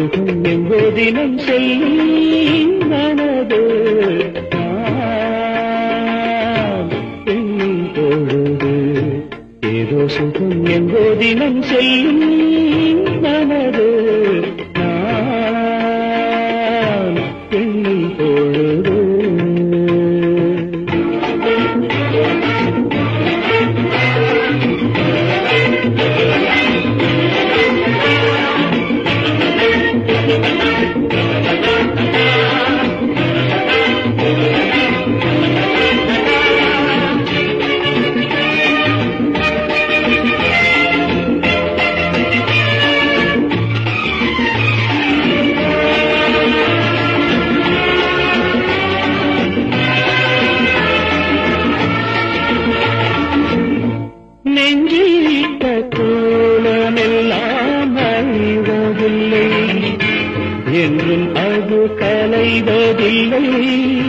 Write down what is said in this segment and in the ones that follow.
எங்கோதினம் செல்லும் மனது. எண்ணும் பொழுது. ஏதோ சுகம் எங்கோதினம் செல்லும் மனது. அது கலைவதில்லை.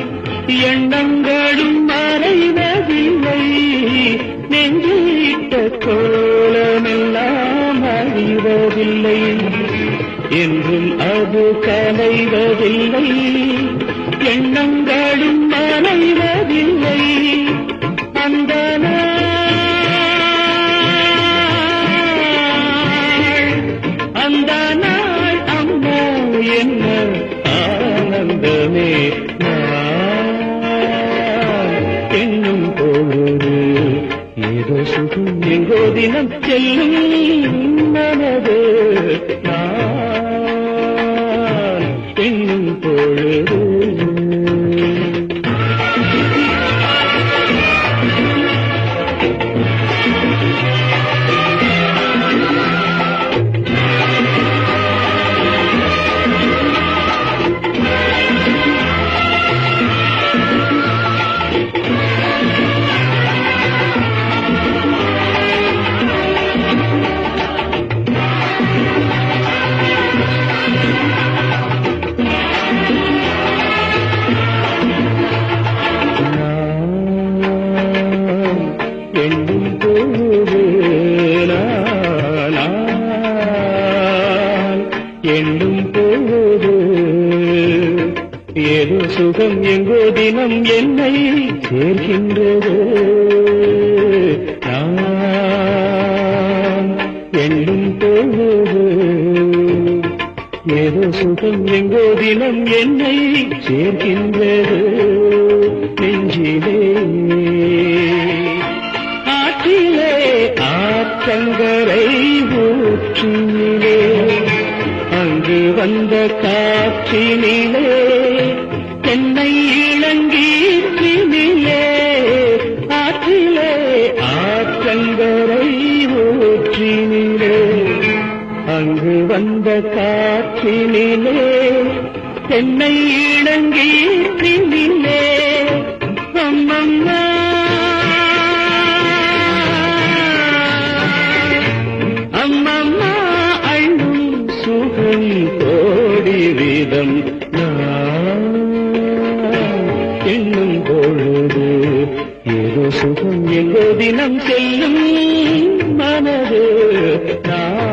எண்ணங்களும் மறைவதில்லை. நெஞ்சிட்ட கோலமெல்லாம் அறிவதில்லை. என்றும் அது கலைவதில்லை. எண்ணங்களும் மறைவதில்லை. செல்லும் ஏதோ சுகம் எங்கோ தினம் என்னை சேர்க்கின்றது. நான் எண்ணும் பொழுது ஏதோ சுகம் எங்கோ தினம் என்னை சேர்க்கின்றது. நெஞ்சிலே ஆற்றிலே ஆற்றங்கரை ஊற்றிலே அங்கு வந்த காற்றினே அங்கு வந்த காற்றினிலே தென்னை இளங்கீற்றினிலே அம்மம்மா. அம்மம்மா அள்ளும் சுகம் கோடி வீதம் நான் பொழுது ஏதோ சுகம் எங்கோ தினம் செல்லும் மனது நான்.